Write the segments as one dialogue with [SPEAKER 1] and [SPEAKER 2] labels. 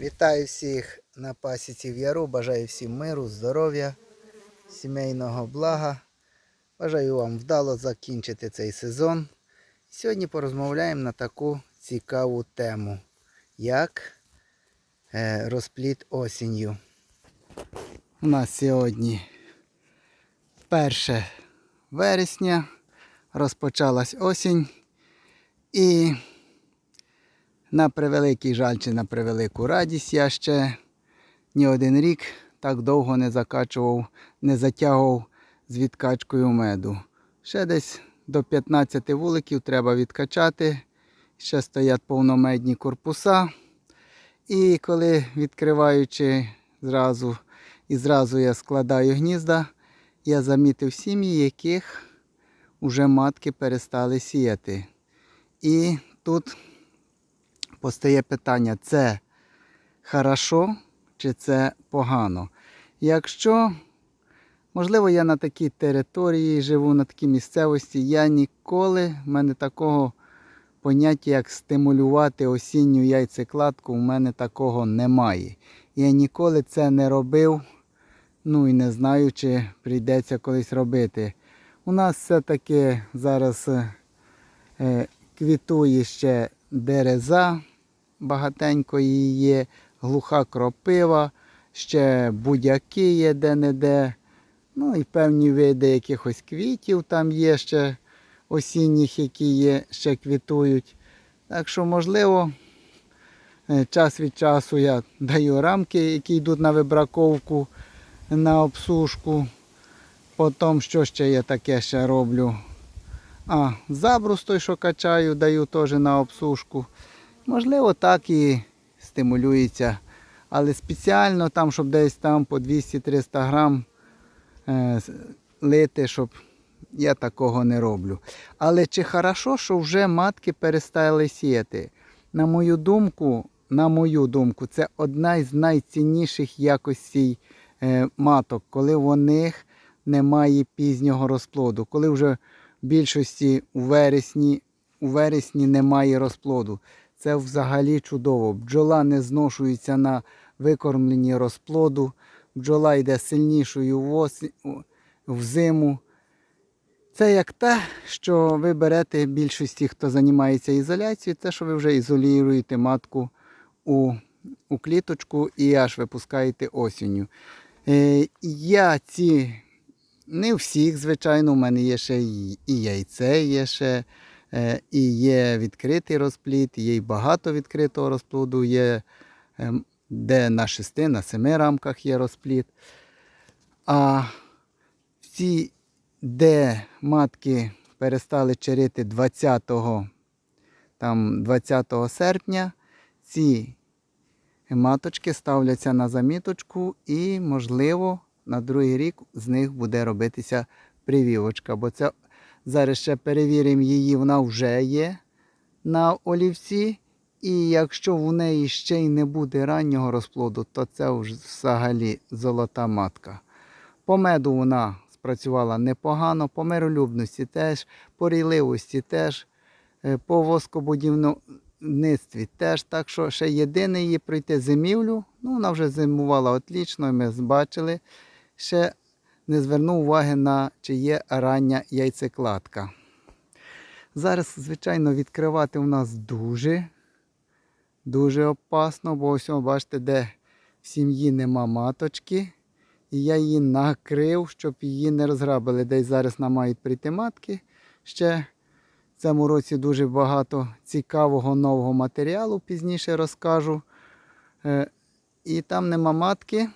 [SPEAKER 1] Вітаю всіх на пасіці в Яру. Бажаю всім миру, здоров'я, сімейного блага. Бажаю вам вдало закінчити цей сезон. Сьогодні порозмовляємо на таку цікаву тему, як е, розпліт осінню. У нас сьогодні 1 вересня, розпочалась осінь і на превеликий жаль чи на превелику радість я ще ні один рік так довго не закачував, не затягував з відкачкою меду. Ще десь до 15 вуликів треба відкачати. Ще стоять повномедні корпуса. І коли відкриваючи зразу і зразу я складаю гнізда, я замітив сім'ї, яких уже матки перестали сіяти. І тут постає питання, це хорошо чи це погано. Якщо, можливо, я на такій території живу, на такій місцевості, я ніколи, в мене такого поняття, як стимулювати осінню яйцекладку, у мене такого немає. Я ніколи це не робив, ну і не знаю, чи прийдеться колись робити. У нас все-таки зараз е, квітує ще дереза, багатенько її є, глуха кропива, ще будяки є де-не-де. Ну і певні види якихось квітів там є ще осінніх, які є, ще квітують. Так що, можливо, е, час від часу я даю рамки, які йдуть на вибраковку, на обсушку. Потім, що ще я таке ще роблю? А, забрус той, що качаю, даю теж на обсушку. Можливо, так і стимулюється. Але спеціально там, щоб десь там по 200-300 грам е, лити, щоб я такого не роблю. Але чи хорошо, що вже матки перестали сіяти? На мою думку, на мою думку, це одна із найцінніших якостей е, маток, коли в них немає пізнього розплоду. Коли вже в більшості у вересні, у вересні немає розплоду. Це взагалі чудово. Бджола не зношується на викормленні розплоду. Бджола йде сильнішою в, зиму. Це як те, що ви берете більшості, хто займається ізоляцією, це що ви вже ізолюєте матку у, у кліточку і аж випускаєте осінню. Е, я ці, не всіх, звичайно, у мене є ще і, яйце, є ще, і є відкритий розплід, є і багато відкритого розплоду, є е, де на шести, на семи рамках є розплід. А ці де матки перестали черити 20, там, 20 серпня, ці маточки ставляться на заміточку і, можливо, на другий рік з них буде робитися привівочка. Бо це зараз ще перевіримо її, вона вже є на олівці. І якщо в неї ще й не буде раннього розплоду, то це вже взагалі золота матка. По меду вона спрацювала непогано, по миролюбності теж, по рійливості теж, е, по воскобудівництві теж. Так що ще єдине її пройти зимівлю. Ну, вона вже зимувала отлічно, ми бачили. Ще не звернув уваги на чи є рання яйцекладка. Зараз, звичайно, відкривати у нас дуже, дуже опасно, бо ось, бачите, де в сім'ї нема маточки. І я її накрив, щоб її не розграбили. Десь зараз нам мають прийти матки. Ще в цьому році дуже багато цікавого нового матеріалу, пізніше розкажу. Е, І там нема матки.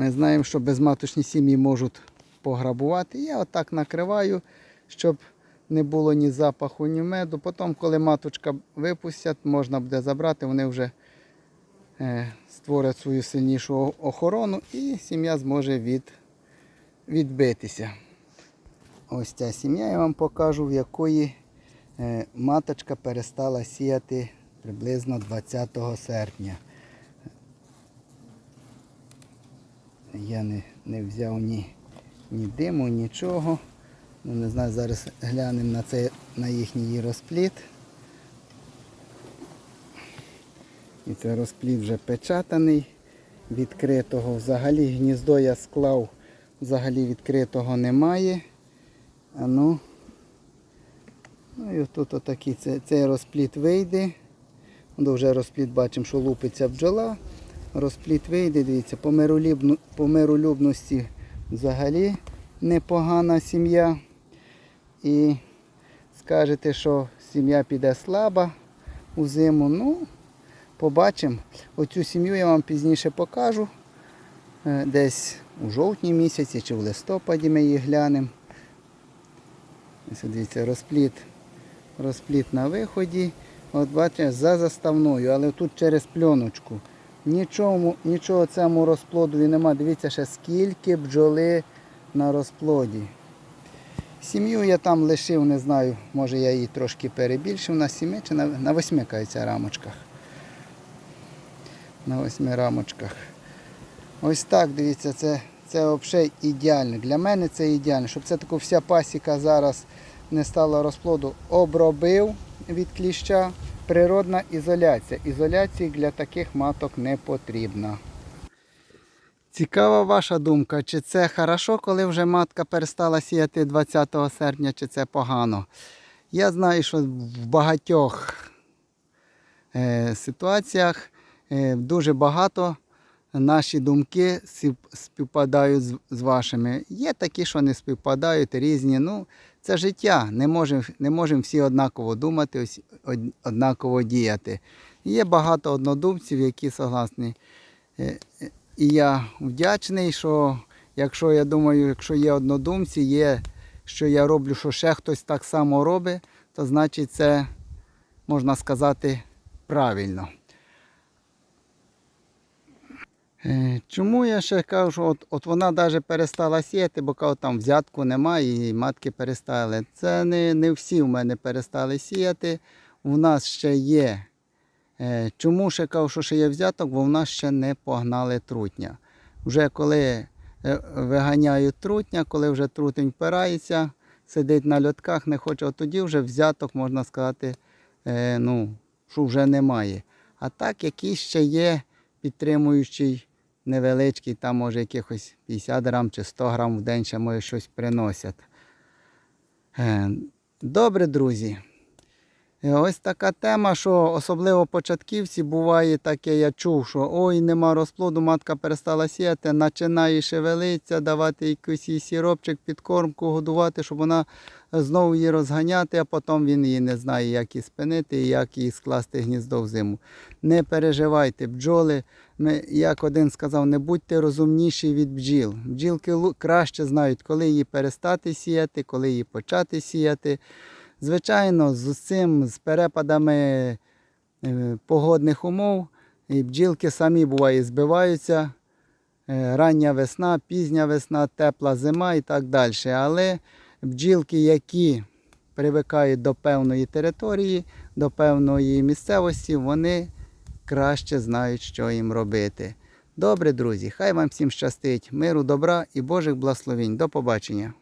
[SPEAKER 1] Ми знаємо, що безматочні сім'ї можуть пограбувати. Я отак накриваю, щоб не було ні запаху, ні меду. Потім, коли маточка випустять, можна буде забрати, вони вже е, створять свою сильнішу охорону і сім'я зможе від, відбитися. Ось ця сім'я я вам покажу, в якої е, маточка перестала сіяти приблизно 20 серпня. Я не, не взяв ні, ні диму, нічого. Ну, не знаю, зараз глянемо на, це, на їхній розпліт. І це розплід вже печатаний, відкритого. Взагалі гніздо я склав, взагалі відкритого немає. А ну, ну і тут отакий це, цей розплід вийде. Вже розплід бачимо, що лупиться бджола. Розплід вийде, дивіться, по, миролюбну, по миролюбності взагалі непогана сім'я. І скажете, що сім'я піде слаба у зиму. Ну, побачимо. Оцю сім'ю я вам пізніше покажу. Е, Десь у жовтні місяці чи в листопаді ми її глянемо. Ось дивіться, розпліт, розпліт на виході. От бачите, за заставною, але тут через пленочку. Нічого, нічого цьому розплодові нема. Дивіться, ще скільки бджоли на розплоді. Сім'ю я там лишив, не знаю, може я її трошки перебільшив на сіми чи на, на восьми кається рамочках. На восьми рамочках. Ось так, дивіться, це, це взагалі ідеально. Для мене це ідеально. Щоб це тако вся пасіка зараз не стала розплоду, обробив від кліща. Природна ізоляція. Ізоляції для таких маток не потрібна. Цікава ваша думка, чи це хорошо, коли вже матка перестала сіяти 20 серпня, чи це погано. Я знаю, що в багатьох е, ситуаціях е, дуже багато наші думки співпадають з, з вашими. Є такі, що не співпадають, різні. Ну, це життя. Не можемо не можем всі однаково думати, однаково діяти. Є багато однодумців, які согласні. Е, е, І я вдячний, що якщо я думаю, якщо є однодумці, є, що я роблю, що ще хтось так само робить, то значить це можна сказати правильно. Е, Чому я ще кажу, що от, от вона навіть перестала сіяти, бо кажу, там взятку немає і матки перестали. Це не, не всі в мене перестали сіяти. У нас ще є. Е, Чому ще кажу, що ще є взяток, бо в нас ще не погнали трутня. Вже коли е, виганяють трутня, коли вже трутень впирається, сидить на льотках, не хоче, от тоді вже взяток, можна сказати, е, ну, що вже немає. А так, якийсь ще є підтримуючий невеличкий, там може якихось 50 грам чи 100 грам в день ще може щось приносять. Е, Добре, друзі. Е, Ось така тема, що особливо початківці буває таке, я чув, що ой, нема розплоду, матка перестала сіяти, починає шевелитися, давати якийсь їй сіропчик, підкормку, годувати, щоб вона знову її розганяти, а потім він її не знає, як її спинити і як її скласти гніздо в зиму. Не переживайте, бджоли, ми, як один сказав, не будьте розумніші від бджіл. Бджілки краще знають, коли її перестати сіяти, коли її почати сіяти. Звичайно, з цим, з перепадами е, погодних умов, і бджілки самі буває збиваються. Е, Рання весна, пізня весна, тепла зима і так далі. Але бджілки, які привикають до певної території, до певної місцевості, вони краще знають, що їм робити. Добре, друзі, хай вам всім щастить, миру, добра і Божих благословень. До побачення.